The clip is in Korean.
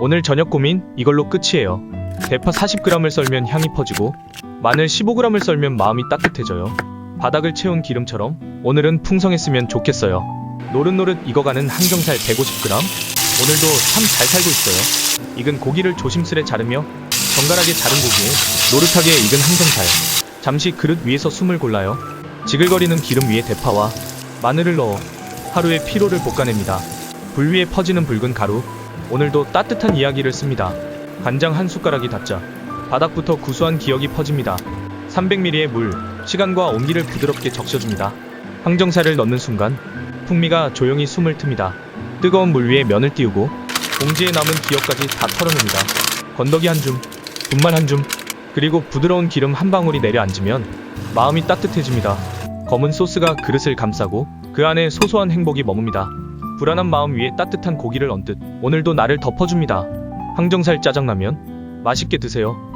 오늘 저녁 고민 이걸로 끝이에요. 대파 40g을 썰면 향이 퍼지고 마늘 15g을 썰면 마음이 따뜻해져요. 바닥을 채운 기름처럼 오늘은 풍성했으면 좋겠어요. 노릇노릇 익어가는 항정살 150g. 오늘도 참 잘 살고 있어요. 익은 고기를 조심스레 자르며 정갈하게 자른 고기에 노릇하게 익은 항정살. 잠시 그릇 위에서 숨을 골라요. 지글거리는 기름 위에 대파와 마늘을 넣어 하루의 피로를 볶아냅니다. 불 위에 퍼지는 붉은 가루. 오늘도 따뜻한 이야기를 씁니다. 간장 한 숟가락이 닿자 바닥부터 구수한 기억이 퍼집니다. 300ml의 물, 시간과 온기를 부드럽게 적셔줍니다. 항정살을 넣는 순간 풍미가 조용히 숨을 틉니다. 뜨거운 물 위에 면을 띄우고 봉지에 남은 기억까지 다 털어냅니다. 건더기 한 줌, 분말 한 줌, 그리고 부드러운 기름 한 방울이 내려앉으면 마음이 따뜻해집니다. 검은 소스가 그릇을 감싸고 그 안에 소소한 행복이 머뭅니다. 불안한 마음 위에 따뜻한 고기를 얹듯 오늘도 나를 덮어줍니다. 항정살 짜장라면 맛있게 드세요.